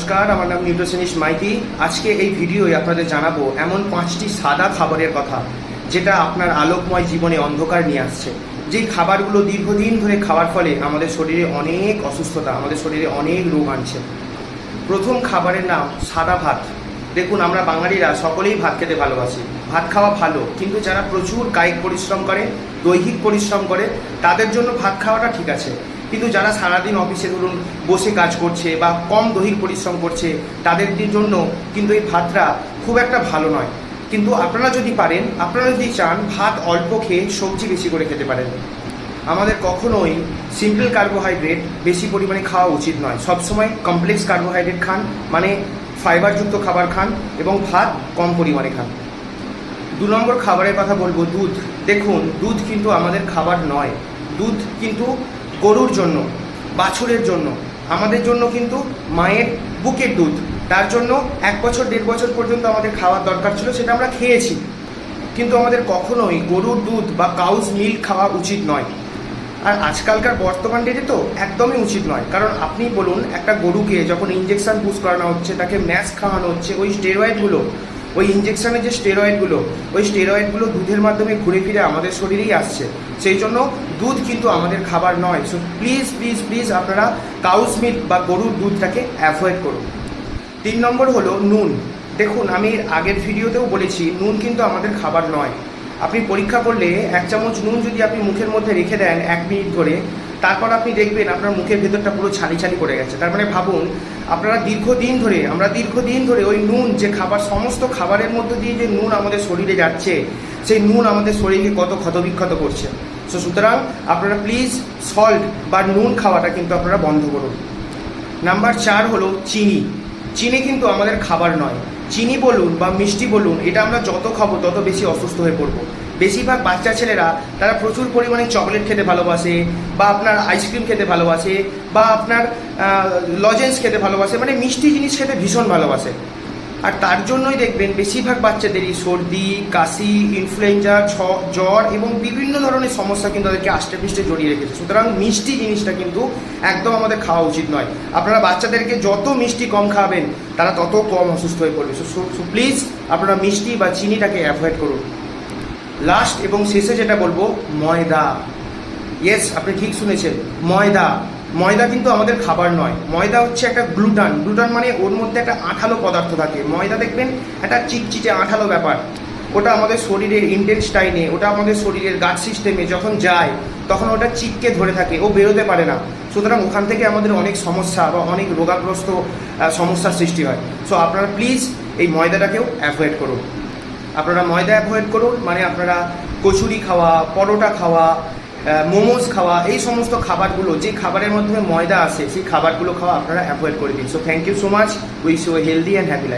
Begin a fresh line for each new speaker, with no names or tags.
নমস্কার, আমার নাম নিউট্রিশনিস্ট মাইতি। আজকে এই ভিডিওয়ে আপনাদের জানাব এমন পাঁচটি সাদা খাবারের কথা, যেটা আপনার আলোকময় জীবনে অন্ধকার নিয়ে আসছে। যেই খাবারগুলো দীর্ঘদিন ধরে খাওয়ার ফলে আমাদের শরীরে অনেক অসুস্থতা, আমাদের শরীরে অনেক রোগ আনছে। প্রথম খাবারের নাম সাদা ভাত। দেখুন, আমরা বাঙালিরা সকলেই ভাত খেতে ভালোবাসি। ভাত খাওয়া ভালো, কিন্তু যারা প্রচুর কায়িক পরিশ্রম করে, দৈহিক পরিশ্রম করে, তাদের জন্য ভাত খাওয়াটা ঠিক আছে। কিন্তু যারা সারাদিন অফিসে ধরুন বসে কাজ করছে বা কম দৈহিক পরিশ্রম করছে তাদের জন্য কিন্তু এই ভাতটা খুব একটা ভালো নয়। কিন্তু আপনারা যদি পারেন, আপনারা যদি চান, ভাত অল্প খেয়ে সবজি বেশি করে খেতে পারেন। আমাদের কখনোই সিম্পল কার্বোহাইড্রেট বেশি পরিমাণে খাওয়া উচিত নয়। সবসময় কমপ্লেক্স কার্বোহাইড্রেট খান মানে ফাইবারযুক্ত খাবার খান এবং ভাত কম পরিমাণে খান। দু নম্বর খাবারের কথা বলব, দুধ। দেখুন, দুধ কিন্তু আমাদের খাবার নয়। দুধ কিন্তু গরুর জন্য, বাছুরের জন্য। আমাদের জন্য কিন্তু মায়ের বুকের দুধ। তার জন্য এক বছর, দেড় বছর পর্যন্ত আমাদের খাওয়ার দরকার ছিল, সেটা আমরা খেয়েছি। কিন্তু আমাদের কখনোই গরুর দুধ বা কাউজ মিল্ক খাওয়া উচিত নয়। আর আজকালকার বর্তমান ডেটে তো একদমই উচিত নয়। কারণ আপনি বলুন, একটা গরুকে যখন ইঞ্জেকশন পুশ করানো হচ্ছে, তাকে ম্যাশ খাওয়ানো হচ্ছে, ওই স্টেরয়েডগুলো ওই ইঞ্জেকশনের যে স্টেরয়েডগুলো ওই স্টেরয়েডগুলো দুধের মাধ্যমে ঘুরে ফিরে আমাদের শরীরেই আসছে। সেই জন্য দুধ কিন্তু আমাদের খাবার নয়। সো প্লিজ প্লিজ প্লিজ আপনারা কাউস মিল্ক বা গরুর দুধটাকে অ্যাভয়েড করুন। তিন নম্বর হলো নুন। দেখুন, আমি আগের ভিডিওতেও বলেছি, নুন কিন্তু আমাদের খাবার নয়। আপনি পরীক্ষা করলে এক চামচ নুন যদি আপনি মুখের মধ্যে রেখে দেন এক মিনিট ধরে তারপর আপনি দেখবেন আপনার মুখের ভেতরটা পুরো ছানি ছানি করে গেছে। তার মানে ভাবুন, আপনারা দীর্ঘদিন ধরে, আমরা দীর্ঘদিন ধরে ওই নুন, যে খাবার, সমস্ত খাবারের মধ্যে দিয়ে যে নুন আমাদের শরীরে যাচ্ছে, সেই নুন আমাদের শরীরকে কত ক্ষতবিক্ষত করছে। সো সুতরাং আপনারা প্লিজ সল্ট বা নুন খাওয়াটা কিন্তু আপনারা বন্ধ করুন। নাম্বার চার হলো চিনি। চিনি কিন্তু আমাদের খাবার নয়। চিনি বলুন বা মিষ্টি বলুন, এটা আমরা যত খাব তত বেশি অসুস্থ হয়ে পড়ব। বেশিরভাগ বাচ্চা ছেলেরা তারা প্রচুর পরিমাণে চকলেট খেতে ভালোবাসে, বা আপনার আইসক্রিম খেতে ভালোবাসে, বা আপনার লজেন্স খেতে ভালোবাসে মানে মিষ্টি জিনিস খেতে ভীষণ ভালোবাসে। আর তার জন্যই দেখবেন বেশিরভাগ বাচ্চাদেরই সর্দি, কাশি ইনফ্লুয়েঞ্জা জ্বর এবং বিভিন্ন ধরনের সমস্যা কিন্তু তাদেরকে আষ্টে পৃষ্ঠে জড়িয়ে রেখেছে। সুতরাং মিষ্টি জিনিসটা কিন্তু একদম আমাদের খাওয়া উচিত নয়। আপনারা বাচ্চাদেরকে যত মিষ্টি কম খাওয়াবেন তারা তত কম অসুস্থ হয়ে পড়বে। সো প্লিজ আপনারা মিষ্টি বা চিনিটাকে অ্যাভয়েড করুন। লাস্ট এবং শেষে যেটা বলব, ময়দা। ইয়েস আপনি ঠিক শুনেছেন। ময়দা। ময়দা কিন্তু আমাদের খাবার নয়। ময়দা হচ্ছে একটা গ্লুটান। গ্লুটান মানে ওর মধ্যে একটা আঠালো পদার্থ থাকে। ময়দা দেখবেন, একটা চিটচিটে আঠালো ব্যাপার। ওটা আমাদের শরীরের ইন্টেস্টাইনে ওটা আমাদের শরীরের গাছ সিস্টেমে যখন যায়, তখন ওটা চিটকে ধরে থাকে। ও বেরোতে পারে না। সুতরাং ওখান থেকে আমাদের অনেক সমস্যা বা অনেক রোগাগ্রস্ত সমস্যার সৃষ্টি হয়। সো আপনারা প্লিজ এই ময়দাটাকেও অ্যাভয়েড করুন। আপনারা ময়দা অ্যাভয়েড করুন মানে আপনারা কচুরি খাওয়া, পরোটা খাওয়া মোমোস খাওয়া, এই সমস্ত খাবারগুলো, যে খাবারের মাধ্যমে ময়দা আসে, সেই খাবারগুলো খাওয়া আপনারা অ্যাভয়েড করে দিন। So thank you so much wish you healthy and happy life